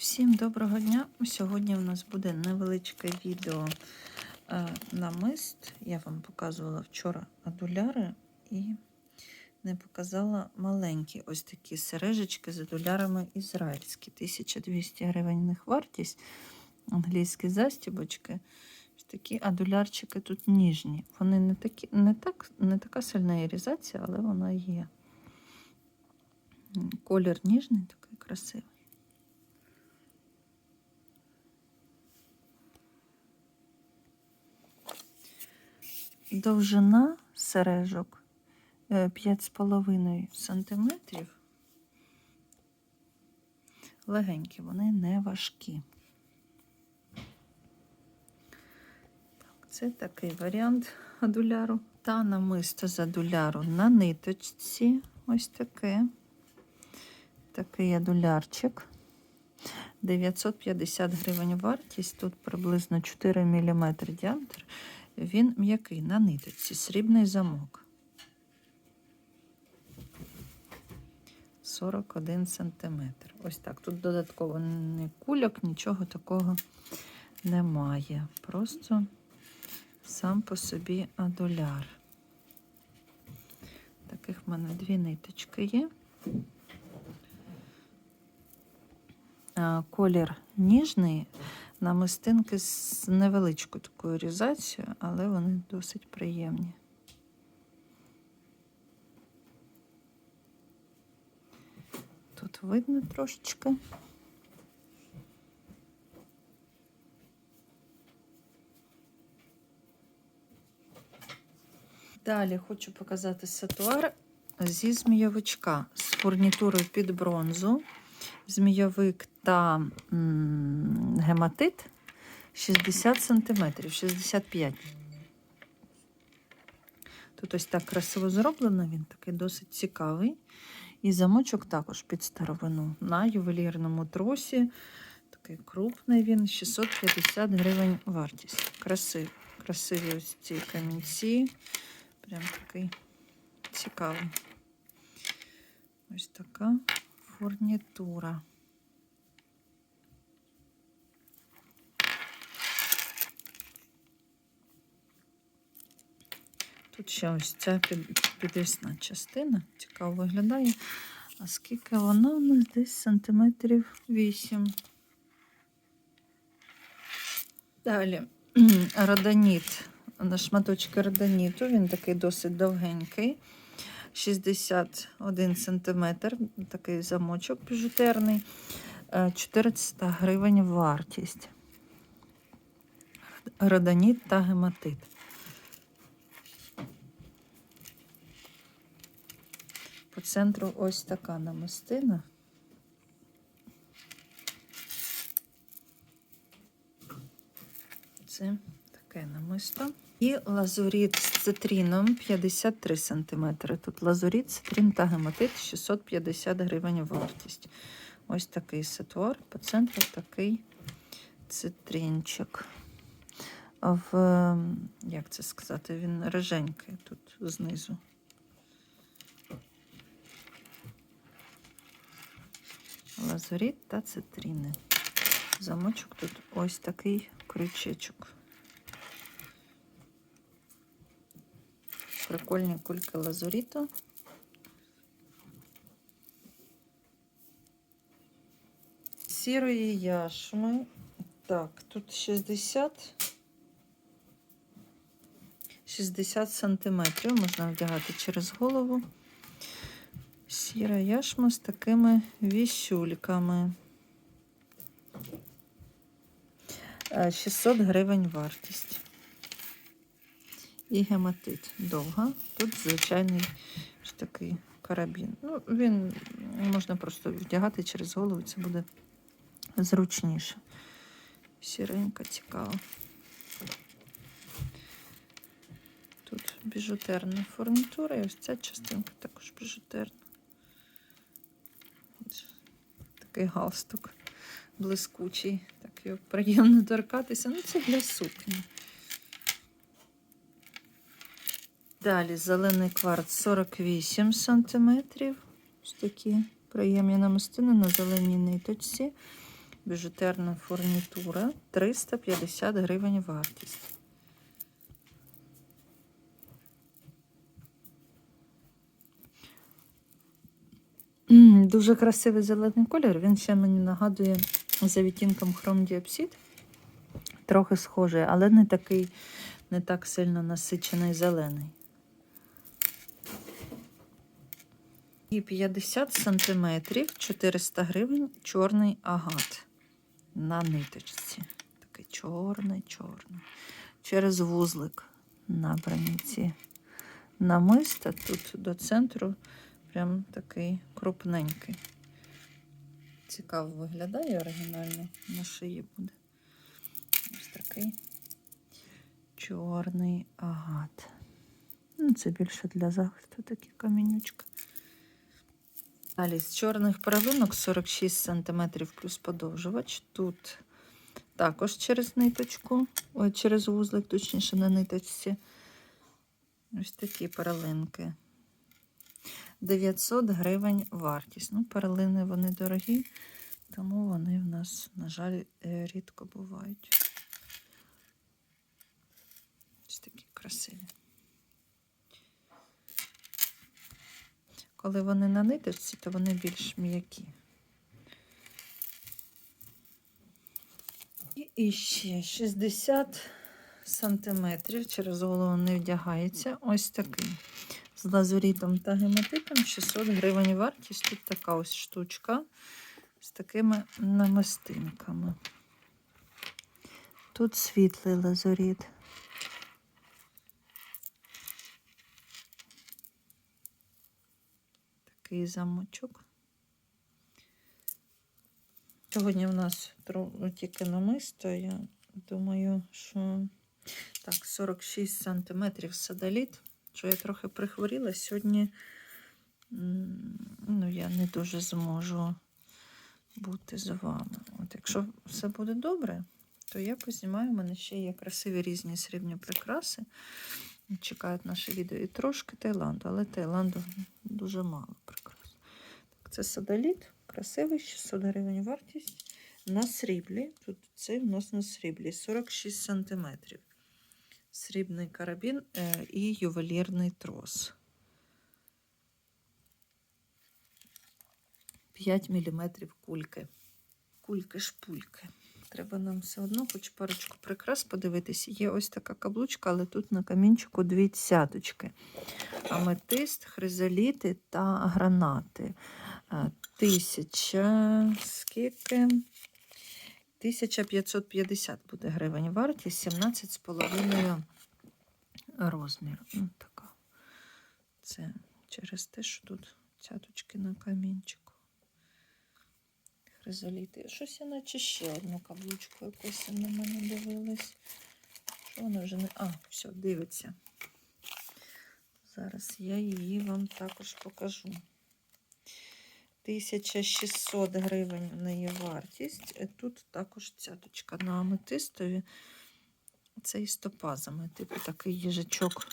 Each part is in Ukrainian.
Всім доброго дня! Сьогодні у нас буде невеличке відео е, на мист. Я вам показувала вчора адуляри і не показала маленькі ось такі сережечки з адулярами ізраїльські. 1200 гривень них вартість. Англійські застібочки. Ось такі адулярчики тут ніжні. Вони не, такі, не, так, не така сильна ірізація, але вона є. Колір ніжний, такий красивий. Довжина сережок е, 5,5 см. Легенькі, вони не важкі. Так, це такий варіант адуляру. Та намисто з адуляру на ниточці. Ось таке. Такий адулярчик. 950 гривень вартість. Тут приблизно 4 мм діаметр. Він м'який на ниточці, срібний замок. 41 сантиметр. Ось так. Тут додатково ні кульок, нічого такого немає. Просто сам по собі адуляр. Таких в мене дві ниточки є. Колір ніжний, намистинки з невеличкою такою різацією, але вони досить приємні. Тут видно трошечки. Далі хочу показати сатуар зі змійовичка з фурнітурою під бронзу змійовик та гематит 60 см, 65 Тут ось так красиво зроблено, він такий досить цікавий. І замочок також під старовину на ювелірному тросі. Такий крупний він, 650 гривень вартість. Красивий. Красиві ось ці камінці. Прям такий цікавий. Ось така фурнітура. Тут ще ось ця під, підвісна частина. Цікаво виглядає. А скільки вона у нас десь сантиметрів 8. Далі родоніт. На шматочки родоніту. Він такий досить довгенький. 61 см, такий замочок біжутерний, Е, 400 гривень вартість. Родоніт та гематит. По центру ось така намистина. Це таке намисто. І лазуріт з цитріном 53 см. Тут лазуріт, цитрін та гематит 650 гривень вартість. Ось такий сетуар, по центру такий цитринчик. В, як це сказати, він реженький тут знизу. Лазуріт та цитріни. Замочок тут ось такий крючечок. Прикольні кульки лазуріту. Сірої яшми. Так, тут 60. 60 сантиметрів можна вдягати через голову. Сіра яшма з такими вісюльками. Е, 600 гривень вартість. І гематит довга. Тут звичайний ось такий карабін. Ну, він можна просто вдягати через голову, це буде зручніше. Сіренька цікава. Тут біжутерна фурнітура, і ось ця частинка також біжутерна. Такий галстук блискучий, так його приємно торкатися. Ну, це для сукні. Далі зелений кварц 48 см. Ось такі приємні намистини на зеленій ниточці. Біжутерна фурнітура 350 гривень вартість. Дуже красивий зелений колір. Він ще мені нагадує за відтінком хромдіопсид. Трохи схожий, але не такий, не так сильно насичений зелений. І 50 сантиметрів, 400 гривень, чорний агат на ниточці. Такий чорний, чорний. Через вузлик набрані ці намиста. Тут до центру прям такий крупненький. Цікаво виглядає оригінально. На шиї буде. Ось такий чорний агат. Ну, це більше для захисту такі камінючки. Далі з чорних перлинок 46 см плюс подовжувач. Тут також через ниточку, через вузлик, точніше на ниточці. Ось такі перлинки. 900 гривень вартість. Ну, перлини вони дорогі, тому вони в нас, на жаль, е, рідко бувають. Ось такі красиві. Коли вони на ниточці, то вони більш м'які. І, ще 60 сантиметрів через голову не вдягається. Ось такий. З лазурітом та гематитом 600 гривень вартість. Тут така ось штучка з такими намистинками. Тут світлий лазуріт. Такий замочок. Сьогодні в нас тільки намисто. Я думаю, що так, 46 сантиметрів садоліт. Що я трохи прихворіла. Сьогодні ну, я не дуже зможу бути з вами. От якщо все буде добре, то я познімаю. У мене ще є красиві різні срібні прикраси. Чекають наше відео і трошки Таїланду, але Таїланду дуже мало прикрас. Так, це садоліт, красивий, 600 гривень вартість. На сріблі, тут це в нас на сріблі 46 сантиметрів. Срібний карабін е, і ювелірний трос. 5 мм кульки. Кульки-шпульки. Треба нам все одно хоч парочку прикрас подивитись. Є ось така каблучка, але тут на камінчику дві цяточки. Аметист, хризоліти та гранати. Е, Тисяча скільки? 1550 буде гривень вартість, 17,5 розмір. Ну, така. Це через те, що тут цяточки на камінчику. Хризоліти. Щось я наче ще одну каблучку якусь на мене дивилась. Що вона вже не. А, все, дивиться. Зараз я її вам також покажу. 1600 гривень в неї вартість. Е, Тут також цяточка на аметистові. Це із топазами. Типу такий їжачок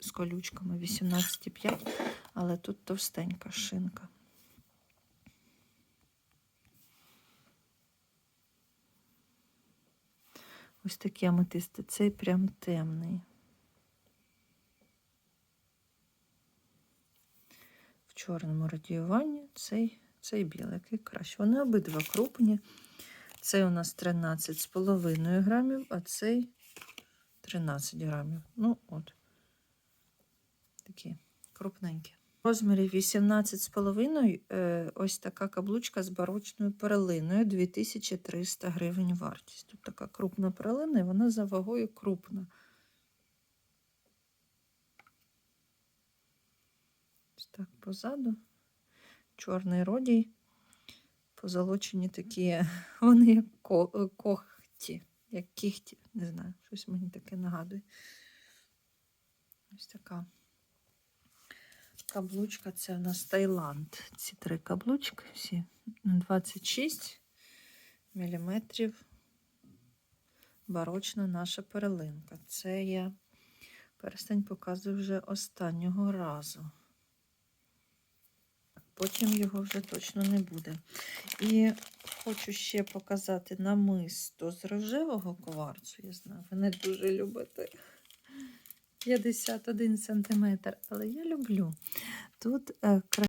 з колючками 18,5, але тут товстенька шинка. Ось такі аметисти. Цей прям темний. В чорному радіюванні цей, цей білий, який краще. Вони обидва крупні. Цей у нас 13,5 грамів, а цей 13 грамів. Ну, от. Такі крупненькі. Розмірі 18,5 е, ось така каблучка з барочною перелиною 2300 гривень вартість. Тут така крупна перелина, і вона за вагою крупна. Ось так позаду. Чорний родій. Позолочені такі, вони як ко- когті, як кіхті, не знаю, щось мені таке нагадує. Ось така каблучка, це в нас Таїланд. Ці три каблучки всі 26 міліметрів. Барочна наша перелинка. Це я перестань показую вже останнього разу. потім його вже точно не буде. І хочу ще показати намисто з рожевого кварцу. Я знаю, ви не дуже любите. 51 см, але я люблю. Тут е,